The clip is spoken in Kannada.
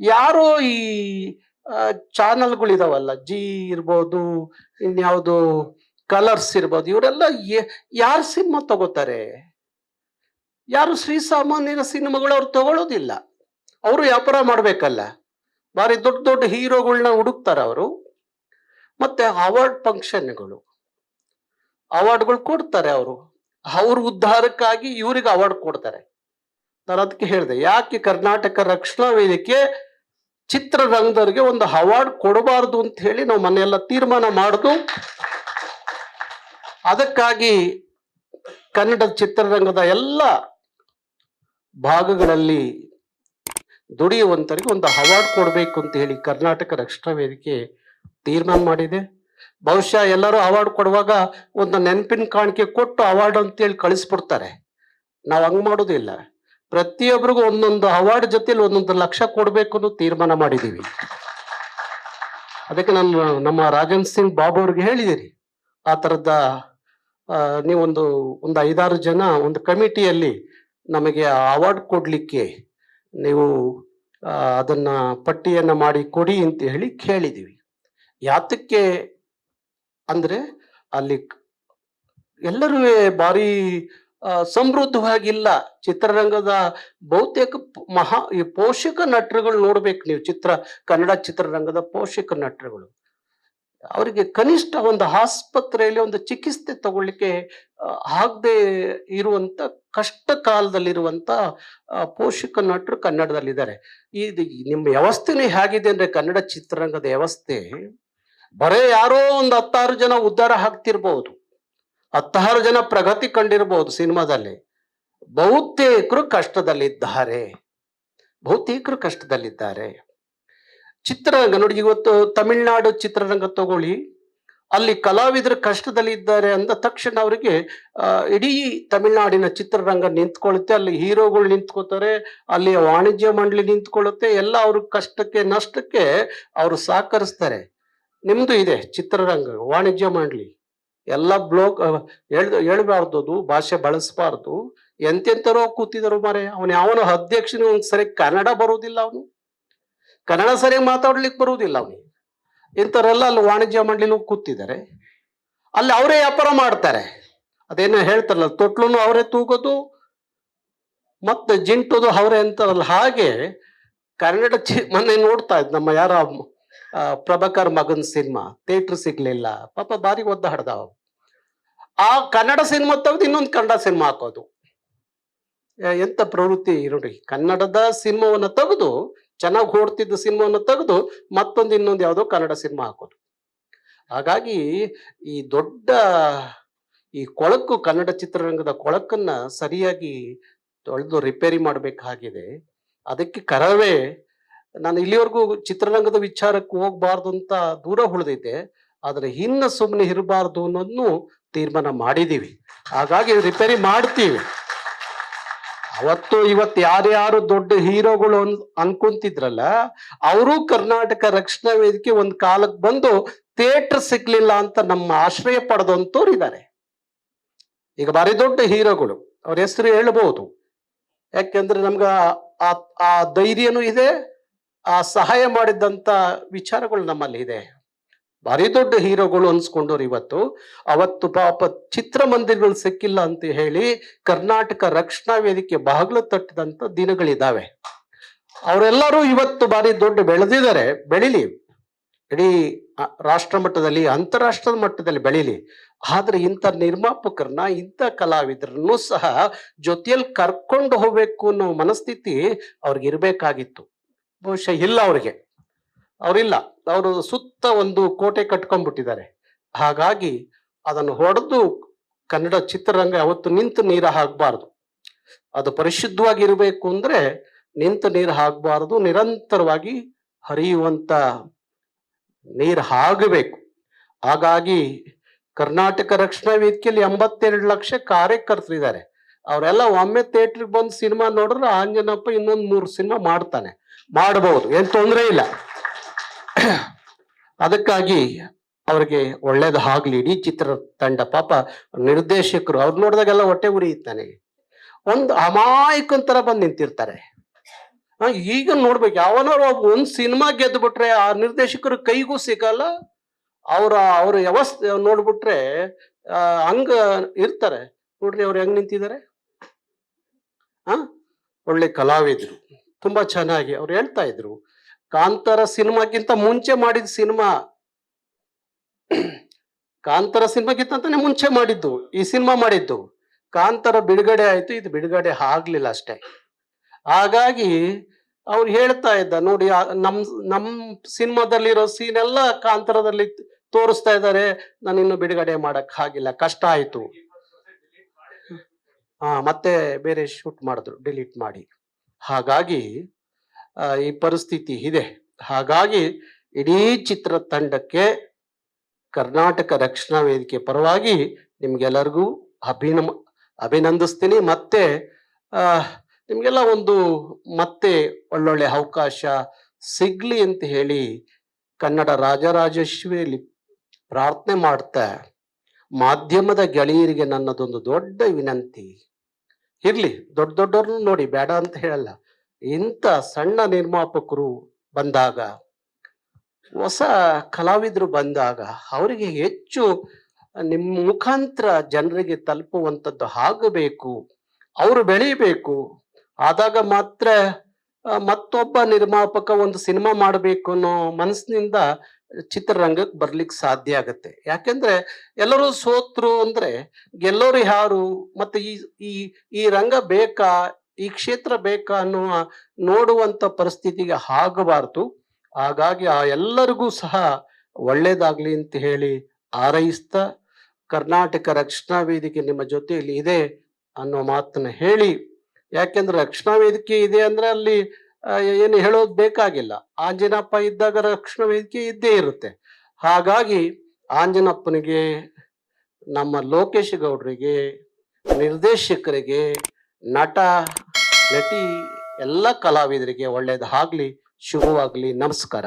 ಯಾರೋ ಈ ಚಾನಲ್ಗಳಿದಾವಲ್ಲ, ಜಿ ಇರ್ಬೋದು, ಇನ್ಯಾವುದು ಕಲರ್ಸ್ ಇರ್ಬೋದು, ಇವರೆಲ್ಲ ಯಾರು ಸಿನಿಮಾ ತಗೋತಾರೆ? ಯಾರು ಶ್ರೀ ಸಾಮಾನ್ಯರ ಸಿನಿಮಾಗಳು ಅವ್ರು ತಗೊಳ್ಳೋದಿಲ್ಲ ಅವರು ವ್ಯಾಪಾರ ಮಾಡ್ಬೇಕಲ್ಲ. ಬಾರಿ ದೊಡ್ಡ ದೊಡ್ಡ ಹೀರೋಗಳನ್ನ ಹುಡುಕ್ತಾರೆ ಅವರು. ಮತ್ತೆ ಅವಾರ್ಡ್ ಫಂಕ್ಷನ್ಗಳು. ಅವಾರ್ಡ್ಗಳು ಕೊಡ್ತಾರೆ ಅವರು. ಅವ್ರ ಉದ್ಧಾರಕ್ಕಾಗಿ ಇವ್ರಿಗೆ ಅವಾರ್ಡ್ ಕೊಡ್ತಾರೆ. ನಾನು ಅದಕ್ಕೆ ಹೇಳಿದೆ, ಯಾಕೆ ಕರ್ನಾಟಕ ರಕ್ಷಣಾ ವೇದಿಕೆ ಚಿತ್ರರಂಗದವರಿಗೆ ಒಂದು ಅವಾರ್ಡ್ ಕೊಡಬಾರ್ದು ಅಂತ ಹೇಳಿ ನಾವು ಮನೆಯೆಲ್ಲ ತೀರ್ಮಾನ ಮಾಡುದು. ಅದಕ್ಕಾಗಿ ಕನ್ನಡ ಚಿತ್ರರಂಗದ ಎಲ್ಲ ಭಾಗಗಳಲ್ಲಿ ದುಡಿಯುವಂತರಿಗೆ ಒಂದು ಅವಾರ್ಡ್ ಕೊಡಬೇಕು ಅಂತ ಹೇಳಿ ಕರ್ನಾಟಕ ರಕ್ಷಣಾ ವೇದಿಕೆ ತೀರ್ಮಾನ ಮಾಡಿದೆ. ಬಹುಶಃ ಎಲ್ಲರೂ ಅವಾರ್ಡ್ ಕೊಡುವಾಗ ಒಂದು ನೆನಪಿನ ಕಾಣಿಕೆ ಕೊಟ್ಟು ಅವಾರ್ಡ್ ಅಂತೇಳಿ ಕಳಿಸ್ಬಿಡ್ತಾರೆ. ನಾವು ಹಂಗೆ ಮಾಡೋದಿಲ್ಲ. ಪ್ರತಿಯೊಬ್ಬರಿಗೂ ಒಂದೊಂದು ಅವಾರ್ಡ್ ಜೊತೆಲಿ ಒಂದೊಂದು ಲಕ್ಷ ಕೊಡಬೇಕು ಅನ್ನೋ ತೀರ್ಮಾನ ಮಾಡಿದ್ದೀವಿ. ಅದಕ್ಕೆ ನಾನು ನಮ್ಮ ರಾಜನ್ ಸಿಂಗ್ ಬಾಬು ಅವ್ರಿಗೆ ಹೇಳಿದಿರಿ. ಆ ಥರದ ನೀವೊಂದು, ಒಂದು ಐದಾರು ಜನ ಒಂದು ಕಮಿಟಿಯಲ್ಲಿ ನಮಗೆ ಅವಾರ್ಡ್ ಕೊಡಲಿಕ್ಕೆ ನೀವು ಅದನ್ನು ಪಟ್ಟಿಯನ್ನ ಮಾಡಿ ಕೊಡಿ ಅಂತ ಹೇಳಿ ಕೇಳಿದೀವಿ. ಯಾತಕ್ಕೆ ಅಂದ್ರೆ ಅಲ್ಲಿ ಎಲ್ಲರೂ ಭಾರಿ ಸಮೃದ್ಧವಾಗಿಲ್ಲ. ಚಿತ್ರರಂಗದ ಬಹುತೇಕ ಮಹಾ, ಈ ಪೋಷಕ ನಟರುಗಳು ನೋಡ್ಬೇಕು ನೀವು ಚಿತ್ರ, ಕನ್ನಡ ಚಿತ್ರರಂಗದ ಪೋಷಕ ನಟರುಗಳು. ಅವರಿಗೆ ಕನಿಷ್ಠ ಒಂದು ಆಸ್ಪತ್ರೆಯಲ್ಲಿ ಒಂದು ಚಿಕಿತ್ಸೆ ತಗೊಳ್ಳಿಕ್ಕೆ ಆಗದೆ ಇರುವಂತ ಕಷ್ಟ ಕಾಲದಲ್ಲಿರುವಂತ ಪೋಷಕ ನಟರು ಕನ್ನಡದಲ್ಲಿದ್ದಾರೆ. ಇದು ನಿಮ್ಮ ವ್ಯವಸ್ಥೆನೇ ಹೇಗಿದೆ ಅಂದ್ರೆ ಕನ್ನಡ ಚಿತ್ರರಂಗದ ವ್ಯವಸ್ಥೆ ಬರೇ ಯಾರೋ ಒಂದು ಹತ್ತಾರು ಜನ ಉದ್ಧಾರ ಆಗ್ತಿರ್ಬಹುದು ಹತ್ತಾರು ಜನ ಪ್ರಗತಿ ಕಂಡಿರಬಹುದು ಸಿನಿಮಾದಲ್ಲಿ. ಬಹುತೇಕರು ಕಷ್ಟದಲ್ಲಿದ್ದಾರೆ. ಬಹುತೇಕರು ಕಷ್ಟದಲ್ಲಿದ್ದಾರೆ. ಚಿತ್ರರಂಗ ನೋಡಿ, ಇವತ್ತು ತಮಿಳ್ನಾಡು ಚಿತ್ರರಂಗ ತಗೊಳ್ಳಿ, ಅಲ್ಲಿ ಕಲಾವಿದರು ಕಷ್ಟದಲ್ಲಿ ಇದ್ದಾರೆ ಅಂದ ತಕ್ಷಣ ಅವರಿಗೆ ಇಡೀ ತಮಿಳ್ನಾಡಿನ ಚಿತ್ರರಂಗ ನಿಂತ್ಕೊಳ್ಳುತ್ತೆ, ಅಲ್ಲಿ ಹೀರೋಗಳು ನಿಂತ್ಕೋತಾರೆ, ಅಲ್ಲಿ ವಾಣಿಜ್ಯ ಮಂಡಳಿ ನಿಂತ್ಕೊಳ್ಳುತ್ತೆ, ಎಲ್ಲ ಅವ್ರ ಕಷ್ಟಕ್ಕೆ, ನಷ್ಟಕ್ಕೆ ಅವರು ಸಹಕರಿಸ್ತಾರೆ. ನಿಮ್ದು ಇದೆ ಚಿತ್ರರಂಗ, ವಾಣಿಜ್ಯ ಮಂಡಳಿ. ಎಲ್ಲ ಬ್ಲೋಕ್ ಹೇಳ್ ಹೇಳ್ಬಾರ್ದು ಅದು ಭಾಷೆ ಬಳಸಬಾರ್ದು. ಎಂತೆಂತರೋ ಕೂತಿದ್ರು ಮಾರೆ ಅವನು ಯಾವನು ಅಧ್ಯಕ್ಷನ ಒಂದ್ ಸರಿ ಕನ್ನಡ ಬರುವುದಿಲ್ಲ ಅವನು. ಕನ್ನಡ ಸರಿಯಾಗಿ ಮಾತಾಡ್ಲಿಕ್ಕೆ ಬರುವುದಿಲ್ಲ ಅವನು. ಇಂಥವರೆಲ್ಲ ಅಲ್ಲಿ ವಾಣಿಜ್ಯ ಮಂಡಳಿನೂ ಕೂತಿದ್ದಾರೆ ಅಲ್ಲಿ ಅವರೇ ವ್ಯಾಪಾರ ಮಾಡ್ತಾರೆ. ಅದೇನೋ ಹೇಳ್ತಾರಲ್ಲ, ತೊಟ್ಲುನು ಅವರೇ ತೂಗೋದು, ಮತ್ತೆ ಜಿಂಟುದು ಅವರೇ ಅಂತಾರಲ್ಲ, ಹಾಗೆ ಕನ್ನಡ ಚಿ, ಮೊನ್ನೆ ನೋಡ್ತಾ ಇದ್ ನಮ್ಮ ಯಾರ ಪ್ರಭಾಕರ್ ಮಗನ್ ಸಿನಿಮಾ, ಥಿಯೇಟರ್ ಸಿಗ್ಲಿಲ್ಲ, ಪಾಪ ಬಾರಿ ಒದ್ದಾಡ್ದ ಆ ಕನ್ನಡ ಸಿನಿಮಾ ತೆಗೆದು ಇನ್ನೊಂದು ಕನ್ನಡ ಸಿನಿಮಾ ಹಾಕೋದು. ಎಂತ ಪ್ರವೃತ್ತಿ ನೋಡಿ, ಕನ್ನಡದ ಸಿನಿಮಾವನ್ನ ತೆಗೆದು, ಚೆನ್ನಾಗಿ ಓಡ್ತಿದ್ದ ಸಿನಿಮಾವನ್ನ ತೆಗೆದು, ಮತ್ತೊಂದು ಇನ್ನೊಂದು ಯಾವುದೋ ಕನ್ನಡ ಸಿನಿಮಾ ಹಾಕೋದು. ಹಾಗಾಗಿ ಈ ದೊಡ್ಡ, ಈ ಕೊಳಕು ಕನ್ನಡ ಚಿತ್ರರಂಗದ ಕೊಳಕನ್ನ ಸರಿಯಾಗಿ ತೊಳೆದು ರಿಪೇರಿ ಮಾಡಬೇಕಾಗಿದೆ. ಅದಕ್ಕೆ ಕರವೇ, ನಾನು ಇಲ್ಲಿವರೆಗೂ ಚಿತ್ರರಂಗದ ವಿಚಾರಕ್ಕೆ ಹೋಗ್ಬಾರ್ದು ಅಂತ ದೂರ ಉಳಿದಿದ್ದೆ. ಆದರೆ, ಇನ್ನ ಸುಮ್ಮನೆ ಇರಬಾರ್ದು ಅನ್ನೋದನ್ನು ತೀರ್ಮಾನ ಮಾಡಿದೀವಿ. ಹಾಗಾಗಿ ರಿಪೇರಿ ಮಾಡ್ತೀವಿ. ಅವತ್ತು ಇವತ್ತು ಯಾರ್ಯಾರು ದೊಡ್ಡ ಹೀರೋಗಳು ಅನ್, ಅನ್ಕೊಂತಿದ್ರಲ್ಲ, ಅವರು ಕರ್ನಾಟಕ ರಕ್ಷಣಾ ವೇದಿಕೆ ಒಂದು ಕಾಲಕ್ಕೆ ಬಂದು ಥಿಯೇಟರ್ ಸಿಗ್ಲಿಲ್ಲ ಅಂತ ನಮ್ಮ ಆಶ್ರಯ ಪಡೆದಂತವ್ರು ಇದ್ದಾರೆ ಈಗ ಭಾರಿ ದೊಡ್ಡ ಹೀರೋಗಳು, ಅವ್ರ ಹೆಸರು ಹೇಳ್ಬೋದು. ಯಾಕೆಂದ್ರೆ ನಮ್ಗೆ ಆ ಧೈರ್ಯನೂ ಇದೆ, ಆ ಸಹಾಯ ಮಾಡಿದಂತ ವಿಚಾರಗಳು ನಮ್ಮಲ್ಲಿ ಇದೆ. ಭಾರಿ ದೊಡ್ಡ ಹೀರೋಗಳು ಅನ್ಸ್ಕೊಂಡವ್ರು ಇವತ್ತು. ಅವತ್ತು ಪಾಪ ಚಿತ್ರಮಂದಿರಗಳು ಸಿಕ್ಕಿಲ್ಲ ಅಂತ ಹೇಳಿ ಕರ್ನಾಟಕ ರಕ್ಷಣಾ ವೇದಿಕೆ ಬಾಗಿಲು ತಟ್ಟಿದಂತ ದಿನಗಳಿದ್ದಾವೆ ಅವರೆಲ್ಲರೂ ಇವತ್ತು ಬಾರಿ ದೊಡ್ಡ ಬೆಳೆದಿದ್ದಾರೆ. ಬೆಳಿಲಿ. ಇಡೀ ರಾಷ್ಟ್ರ ಮಟ್ಟದಲ್ಲಿ, ಅಂತಾರಾಷ್ಟ್ರದ ಮಟ್ಟದಲ್ಲಿ ಬೆಳಿಲಿ. ಆದ್ರೆ ಇಂಥ ನಿರ್ಮಾಪಕರನ್ನ, ಇಂಥ ಕಲಾವಿದರನ್ನು ಸಹ ಜೊತೆಯಲ್ಲಿ ಕರ್ಕೊಂಡು ಹೋಗ್ಬೇಕು ಅನ್ನೋ ಮನಸ್ಥಿತಿ ಅವ್ರಿಗೆ ಇರಬೇಕಾಗಿತ್ತು ಬಹುಶಃ ಇಲ್ಲ ಅವ್ರಿಗೆ. ಅವರಿಲ್ಲ. ಅವರು ಸುತ್ತ ಒಂದು ಕೋಟೆ ಕಟ್ಕೊಂಡ್ಬಿಟ್ಟಿದ್ದಾರೆ. ಹಾಗಾಗಿ ಅದನ್ನು ಹೊಡೆದು ಕನ್ನಡ ಚಿತ್ರರಂಗ ಯಾವತ್ತು ನಿಂತು ನೀರು ಹಾಕಬಾರ್ದು. ಅದು ಪರಿಶುದ್ಧವಾಗಿ ಇರಬೇಕು ಅಂದ್ರೆ ನಿಂತು ನೀರು ಹಾಕಬಾರದು, ನಿರಂತರವಾಗಿ ಹರಿಯುವಂತ ನೀರು ಆಗಬೇಕು ಹಾಗಾಗಿ ಕರ್ನಾಟಕ ರಕ್ಷಣಾ ವೇದಿಕೆಯಲ್ಲಿ ಎಂಬತ್ತೆರಡು ಲಕ್ಷ ಕಾರ್ಯಕರ್ತರಿದ್ದಾರೆ ಅವರೆಲ್ಲ ಒಮ್ಮೆ ಥಿಯೇಟ್ರಿಗೆ ಬಂದು ಸಿನಿಮಾ ನೋಡಿದ್ರೆ ಆಂಜನಪ್ಪ ಇನ್ನೊಂದು ಮೂರು ಸಿನಿಮಾ ಮಾಡ್ತಾನೆ. ಮಾಡಬಹುದು ಏನು ತೊಂದರೆ ಇಲ್ಲ. ಅದಕ್ಕಾಗಿ ಅವ್ರಿಗೆ ಒಳ್ಳೇದು ಆಗ್ಲಿ ಇಡೀ ಚಿತ್ರ ತಂಡ ಪಾಪ ನಿರ್ದೇಶಕರು ಅವ್ರು ನೋಡಿದಾಗೆಲ್ಲ ಹೊಟ್ಟೆ ಉರಿಯುತ್ತೆ ನನಗೆ ಒಂದು ಅಮಾಯಕನ್ ತರ ಬಂದು ನಿಂತಿರ್ತಾರೆ. ಈಗ ನೋಡ್ಬೇಕು, ಯಾವನೋ ಒಂದ್ ಸಿನಿಮಾ ಗೆದ್ದು ಬಿಟ್ರೆ ಆ ನಿರ್ದೇಶಕರು ಕೈಗೂ ಸಿಗಲ್ಲ. ಅವರ, ಅವ್ರ ವ್ಯವಸ್ಥೆ ನೋಡ್ಬಿಟ್ರೆ ಹಂಗ ಇರ್ತಾರೆ. ನೋಡ್ರಿ ಅವ್ರು ಹೆಂಗ್ ನಿಂತಿದ್ದಾರೆ. ಹ, ಒಳ್ಳೆ ಕಲಾವಿದ್ರು. ತುಂಬಾ ಚೆನ್ನಾಗಿ ಅವ್ರು ಹೇಳ್ತಾ ಇದ್ರು. ಕಾಂತಾರ ಸಿನಿಮಾಕ್ಕಿಂತ ಮುಂಚೆ ಮಾಡಿದ ಸಿನಿಮಾ. ಕಾಂತಾರ ಸಿನಿಮಾಕ್ಕಿಂತ ಅಂತಾನೆ ಮುಂಚೆ ಮಾಡಿದ್ದು, ಈ ಸಿನಿಮಾ ಮಾಡಿದ್ದು. ಕಾಂತಾರ ಬಿಡುಗಡೆ ಆಯ್ತು, ಇದು ಬಿಡುಗಡೆ ಆಗ್ಲಿಲ್ಲ ಅಷ್ಟೇ. ಹಾಗಾಗಿ ಅವ್ರು ಹೇಳ್ತಾ ಇದ್ದ ನೋಡಿ ನಮ್ ನಮ್ ಸಿನಿಮಾದಲ್ಲಿರೋ ಸೀನ್ ಎಲ್ಲ ಕಾಂತರದಲ್ಲಿ ತೋರಿಸ್ತಾ ಇದ್ದಾರೆ, ನಾನು ಇನ್ನು ಬಿಡುಗಡೆ ಮಾಡಕ್ ಆಗಿಲ್ಲ, ಕಷ್ಟ ಆಯ್ತು. ಹಾ, ಮತ್ತೆ ಬೇರೆ ಶೂಟ್ ಮಾಡಿದ್ರು ಡಿಲೀಟ್ ಮಾಡಿ. ಹಾಗಾಗಿ ಈ ಪರಿಸ್ಥಿತಿ ಇದೆ. ಹಾಗಾಗಿ ಇಡೀ ಚಿತ್ರ ತಂಡಕ್ಕೆ ಕರ್ನಾಟಕ ರಕ್ಷಣಾ ವೇದಿಕೆ ಪರವಾಗಿ ನಿಮ್ಗೆಲ್ಲರಿಗೂ ಅಭಿನ ಅಭಿನಂದಿಸ್ತೀನಿ. ಮತ್ತೆ ನಿಮಗೆಲ್ಲ ಒಂದು ಮತ್ತೆ ಒಳ್ಳೊಳ್ಳೆ ಅವಕಾಶ ಸಿಗ್ಲಿ ಅಂತ ಹೇಳಿ ಕನ್ನಡ ರಾಜರಾಜೇಶ್ವರಿಯಲ್ಲಿ ಪ್ರಾರ್ಥನೆ ಮಾಡ್ತಾ ಮಾಧ್ಯಮದ ಗೆಳೆಯರಿಗೆ ನನ್ನದೊಂದು ದೊಡ್ಡ ವಿನಂತಿ. ಇರ್ಲಿ, ದೊಡ್ಡ ದೊಡ್ಡವ್ರನ್ನೂ ನೋಡಿ, ಬೇಡ ಅಂತ ಹೇಳಲ್ಲ. ಇಂಥ ಸಣ್ಣ ನಿರ್ಮಾಪಕರು ಬಂದಾಗ, ಹೊಸ ಕಲಾವಿದರು ಬಂದಾಗ ಅವರಿಗೆ ಹೆಚ್ಚು ನಿಮ್ಮ ಮುಖಾಂತರ ಜನರಿಗೆ ತಲುಪುವಂಥದ್ದು ಆಗಬೇಕು, ಅವರು ಬೆಳೀಬೇಕು. ಆದಾಗ ಮಾತ್ರ ಮತ್ತೊಬ್ಬ ನಿರ್ಮಾಪಕ ಒಂದು ಸಿನಿಮಾ ಮಾಡಬೇಕು ಅನ್ನೋ ಮನಸ್ಸಿನಿಂದ ಚಿತ್ರರಂಗಕ್ಕೆ ಬರ್ಲಿಕ್ಕೆ ಸಾಧ್ಯ ಆಗುತ್ತೆ. ಯಾಕೆಂದ್ರೆ ಎಲ್ಲರೂ ಸೋತ್ರು ಅಂದ್ರೆ ಗೆಲ್ಲೋರು ಯಾರು? ಮತ್ತೆ ಈ ಈ ಈ ರಂಗ ಬೇಕಾ? ಈ ಕ್ಷೇತ್ರ ಬೇಕಾ ಅನ್ನುವ ನೋಡುವಂತ ಪರಿಸ್ಥಿತಿಗೆ ಆಗಬಾರ್ದು. ಹಾಗಾಗಿ ಆ ಎಲ್ಲರಿಗೂ ಸಹ ಒಳ್ಳೇದಾಗ್ಲಿ ಅಂತ ಹೇಳಿ ಹಾರೈಸ್ತಾ ಕರ್ನಾಟಕ ರಕ್ಷಣಾ ವೇದಿಕೆ ನಿಮ್ಮ ಜೊತೆಯಲ್ಲಿ ಇದೆ ಅನ್ನೋ ಮಾತನ್ನ ಹೇಳಿ. ಯಾಕೆಂದ್ರೆ ರಕ್ಷಣಾ ವೇದಿಕೆ ಇದೆ ಅಂದ್ರೆ ಅಲ್ಲಿ ಏನು ಹೇಳೋದು ಬೇಕಾಗಿಲ್ಲ. ಆಂಜನಪ್ಪ ಇದ್ದಾಗ ರಕ್ಷಣಾ ವೇದಿಕೆ ಇದ್ದೇ ಇರುತ್ತೆ. ಹಾಗಾಗಿ ಆಂಜನಪ್ಪನಿಗೆ, ನಮ್ಮ ಲೋಕೇಶ್ ಗೌಡ್ರಿಗೆ, ನಿರ್ದೇಶಕರಿಗೆ ನಟ ನಟಿ ಎಲ್ಲ ಕಲಾವಿದರಿಗೆ ಒಳ್ಳೆಯದಾಗಲಿ ಶುಭವಾಗಲಿ ನಮಸ್ಕಾರ.